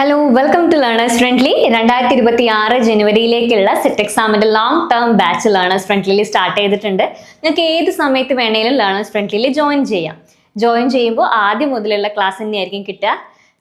Hello welcome to learners friendly രണ്ടായിരത്തി ഇരുപത്തി ആറ് ജനുവരിയിലേക്കുള്ള സെറ്റ് എക്സാമിന്റെ long term batch learners friendly start ചെയ്തിട്ടുണ്ട്. നിങ്ങൾക്ക് ഏത് സമയത്ത് വേണേലും ലേണേഴ്സ് ഫ്രണ്ട്ലിയിൽ ജോയിൻ ചെയ്യാം. ജോയിൻ ചെയ്യുമ്പോൾ ആദ്യം മുതലുള്ള ക്ലാസ് തന്നെയായിരിക്കും കിട്ടുക.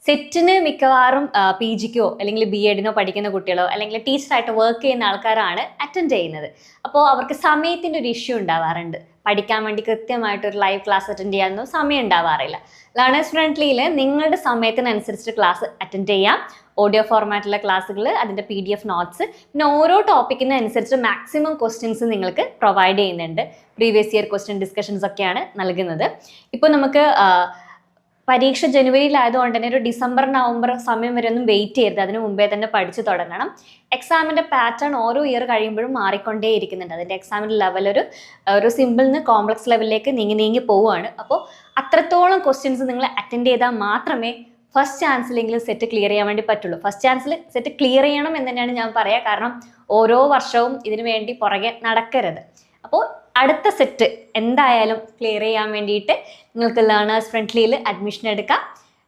സെറ്റിന് മിക്കവാറും പി ജിക്കോ അല്ലെങ്കിൽ ബി എഡിനോ പഠിക്കുന്ന കുട്ടികളോ അല്ലെങ്കിൽ ടീച്ചറായിട്ട് വർക്ക് ചെയ്യുന്ന ആൾക്കാരാണ് അറ്റൻഡ് ചെയ്യുന്നത്. അപ്പോൾ അവർക്ക് സമയത്തിന്റെ ഒരു ഇഷ്യൂ ഉണ്ടാവാറുണ്ട്. പഠിക്കാൻ വേണ്ടി കൃത്യമായിട്ട് ഒരു ലൈവ് ക്ലാസ് അറ്റൻഡ് ചെയ്യാനൊന്നും സമയം ഉണ്ടാവാറില്ല. ലേണേഴ്സ് ഫ്രണ്ട്ലിയിൽ നിങ്ങളുടെ സമയത്തിനനുസരിച്ച് ക്ലാസ് അറ്റൻഡ് ചെയ്യാം. ഓഡിയോ ഫോർമാറ്റിലുള്ള ക്ലാസ്സുകൾ അതിന്റെ പി ഡി എഫ് നോട്ട്സ് പിന്നെ ഓരോ ടോപ്പിക്കിനനുസരിച്ച് മാക്സിമം ക്വസ്റ്റ്യൻസ് നിങ്ങൾക്ക് പ്രൊവൈഡ് ചെയ്യുന്നുണ്ട്. പ്രീവിയസ് ഇയർ ക്വസ്റ്റ്യൻ ഡിസ്കഷൻസ് ഒക്കെയാണ് നൽകുന്നത്. ഇപ്പോൾ നമുക്ക് പരീക്ഷ ജനുവരിയിലായതുകൊണ്ട് തന്നെ ഒരു ഡിസംബർ നവംബർ സമയം വരെ ഒന്നും വെയിറ്റ് ചെയ്യരുത്. അതിന് മുമ്പേ തന്നെ പഠിച്ചു തുടങ്ങണം. എക്സാമിന്റെ പാറ്റേൺ ഓരോ ഇയർ കഴിയുമ്പോഴും മാറിക്കൊണ്ടേ ഇരിക്കുന്നുണ്ട്. അതിന്റെ എക്സാമിന്റെ ലെവൽ ഒരു ഒരു സിമ്പിൾ നിന്ന് കോംപ്ലക്സ് ലെവലിലേക്ക് നീങ്ങി നീങ്ങി പോവുകയാണ്. അപ്പോൾ അത്രത്തോളം ക്വസ്റ്റ്യൻസ് നിങ്ങൾ അറ്റൻഡ് ചെയ്താൽ മാത്രമേ ഫസ്റ്റ് ചാൻസിലെങ്കിലും സെറ്റ് ക്ലിയർ ചെയ്യാൻ വേണ്ടി പറ്റുള്ളൂ. ഫസ്റ്റ് ചാൻസിൽ സെറ്റ് ക്ലിയർ ചെയ്യണം എന്ന് തന്നെയാണ് ഞാൻ പറയുക കാരണം ഓരോ വർഷവും ഇതിനു വേണ്ടി പുറകെ നടക്കരുത്. അപ്പോൾ അടുത്ത സെറ്റ് എന്തായാലും ക്ലിയർ ചെയ്യാൻ വേണ്ടിയിട്ട് നിങ്ങൾക്ക് ലേണേഴ്സ് ഫ്രണ്ട്ലിയിൽ അഡ്മിഷൻ എടുക്കാം.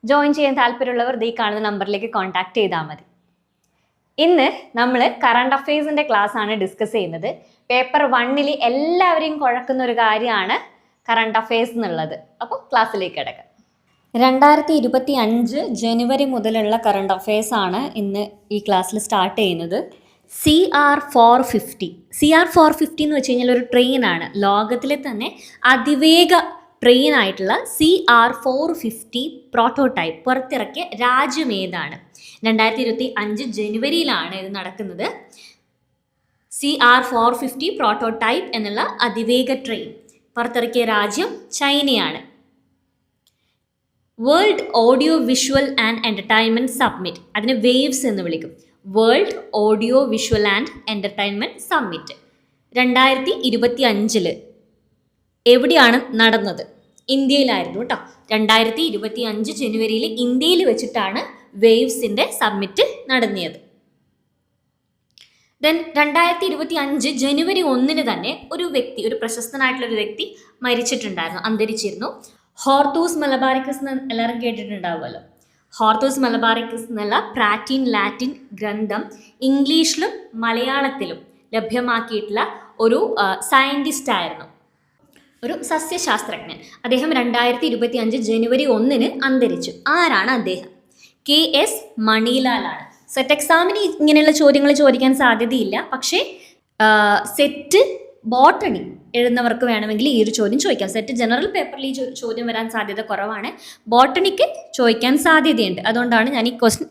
ജോയിൻ ചെയ്യാൻ താല്പര്യമുള്ളവർ ഈ കാണുന്ന നമ്പറിലേക്ക് കോൺടാക്ട് ചെയ്താൽ മതി. ഇന്ന് നമ്മൾ കറണ്ട് അഫയേഴ്സിന്റെ ക്ലാസ് ആണ് ഡിസ്കസ് ചെയ്യുന്നത്. പേപ്പർ വണ്ണിൽ എല്ലാവരെയും കുഴക്കുന്ന ഒരു കാര്യമാണ് കറണ്ട് അഫയേഴ്സ് എന്നുള്ളത്. അപ്പോൾ ക്ലാസ്സിലേക്ക് കിടക്കാം. രണ്ടായിരത്തി ഇരുപത്തി അഞ്ച് ജനുവരി മുതലുള്ള കറണ്ട് അഫയേഴ്സ് ആണ് ഇന്ന് ഈ ക്ലാസ്സിൽ സ്റ്റാർട്ട് ചെയ്യുന്നത്. C R four fifty C R four fifty എന്ന് വെച്ച് കഴിഞ്ഞാൽ ഒരു ട്രെയിനാണ് ലോകത്തിലെ തന്നെ അതിവേഗ ട്രെയിൻ ആയിട്ടുള്ള C R four fifty prototype പുറത്തിറക്കിയ രാജ്യം ഏതാണ്? രണ്ടായിരത്തി ഇരുപത്തി അഞ്ച് ജനുവരിയിലാണ് ഇത് നടക്കുന്നത്. C R four fifty prototype എന്നുള്ള അതിവേഗ ട്രെയിൻ പുറത്തിറക്കിയ രാജ്യം ചൈനയാണ്. World audio visual and entertainment summit അതിനെ വേവ്സ് എന്ന് വിളിക്കും. World audio visual and entertainment summit രണ്ടായിരത്തി ഇരുപത്തി അഞ്ചിൽ എവിടെയാണ് നടന്നത്? ഇന്ത്യയിലായിരുന്നു കേട്ടോ രണ്ടായിരത്തി ഇരുപത്തി അഞ്ച് ജനുവരിയിൽ ഇന്ത്യയിൽ വെച്ചിട്ടാണ് വേവ്സിന്റെ സമ്മിറ്റ് നടന്നത് ദെൻ രണ്ടായിരത്തി ഇരുപത്തി അഞ്ച് ജനുവരി ഒന്നിന് തന്നെ ഒരു വ്യക്തി ഒരു പ്രശസ്തനായിട്ടുള്ള ഒരു വ്യക്തി മരിച്ചിട്ടുണ്ടായിരുന്നു അന്തരിച്ചിരുന്നു. ഹോർത്തൂസ് മലബാരിക്കസ് എന്ന് എല്ലാവരും കേട്ടിട്ടുണ്ടാവുമല്ലോ. ഹോർത്തൂസ് മലബാറിക്കസ് എന്നുള്ള പ്രാറ്റീൻ ലാറ്റിൻ ഗ്രന്ഥം ഇംഗ്ലീഷിലും മലയാളത്തിലും ലഭ്യമാക്കിയിട്ടുള്ള ഒരു സയന്റിസ്റ്റ് ആയിരുന്നു ഒരു സസ്യശാസ്ത്രജ്ഞൻ. അദ്ദേഹം രണ്ടായിരത്തി ഇരുപത്തി അഞ്ച് ജനുവരി ഒന്നിന് അന്തരിച്ചു. ആരാണ് അദ്ദേഹം? K S മണിലാലാണ്. സെറ്റ് എക്സാമിന് ഇങ്ങനെയുള്ള ചോദ്യങ്ങൾ ചോദിക്കാൻ സാധ്യതയില്ല. പക്ഷേ സെറ്റ് ബോട്ടണി എഴുതുന്നവർക്ക് വേണമെങ്കിൽ ഈ ഒരു ചോദ്യം ചോദിക്കാം. സെറ്റ് ജനറൽ പേപ്പറിൽ ഈ ചോദ്യം വരാൻ സാധ്യത കുറവാണ്. ബോട്ടണിക്ക് ചോദിക്കാൻ സാധ്യതയുണ്ട്. അതുകൊണ്ടാണ് ഞാൻ ഈ ക്വസ്റ്റ്യൻ